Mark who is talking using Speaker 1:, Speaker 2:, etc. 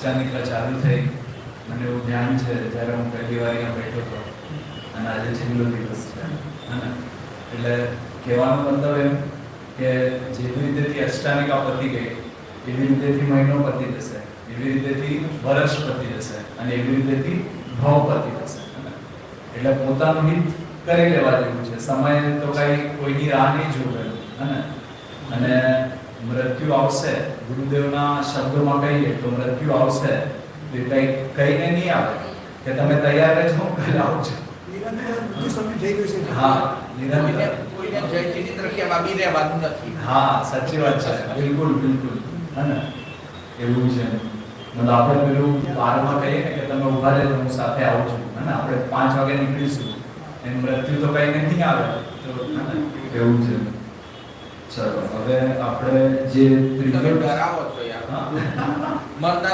Speaker 1: અષ્ટાનિકા ચાલુ થઈ મને એવું ધ્યાન છે જ્યારે હું પહેલી વાર અહીંયા બેઠો હતો. અને આજે છેલ્લો દિવસ છે. એટલે કહેવાનો મતલબ એમ કે જેવી રીતેથી અષ્ટાનિકા પતી ગઈ, એવી રીતેથી મહિનો પતી જશે, એવી રીતેથી વર્ષ પતી જશે અને એવી રીતેથી ભાવ પતી જશે. એટલે પોતાનું હિત કરી લેવા જેવું છે. સમય તો કઈ કોઈની રાહ નહીં જોવે. હે અને મૃત્યુ આવશે. ગુરુદેવના શબ્દોમાં કહીએ તો મૃત્યુ આવશે. તો એ કઈ કહીને નહીં આવે. કે તમે તૈયાર હું કાલે આવજો. હા નિરંતર.
Speaker 2: કોઈને જય ચિત્ર રહેવાનું નથી.
Speaker 1: હા સાચી વાત છે. બિલકુલ બિલકુલ. હે ને? એવું છે. મતલબ આપણે પેલું બારમાં કહીએ ને કે તમે ઊભા રહેજો હું સાથે આવું છું. હે ને? આપણે પાંચ વાગે નીકળીશું. એમ મૃત્યુ તો કઈ નથી આવે. તો ને? એવું છે. ચલો હવે આપણે જે
Speaker 2: તમે ડરાવો છો યાર. મરનાર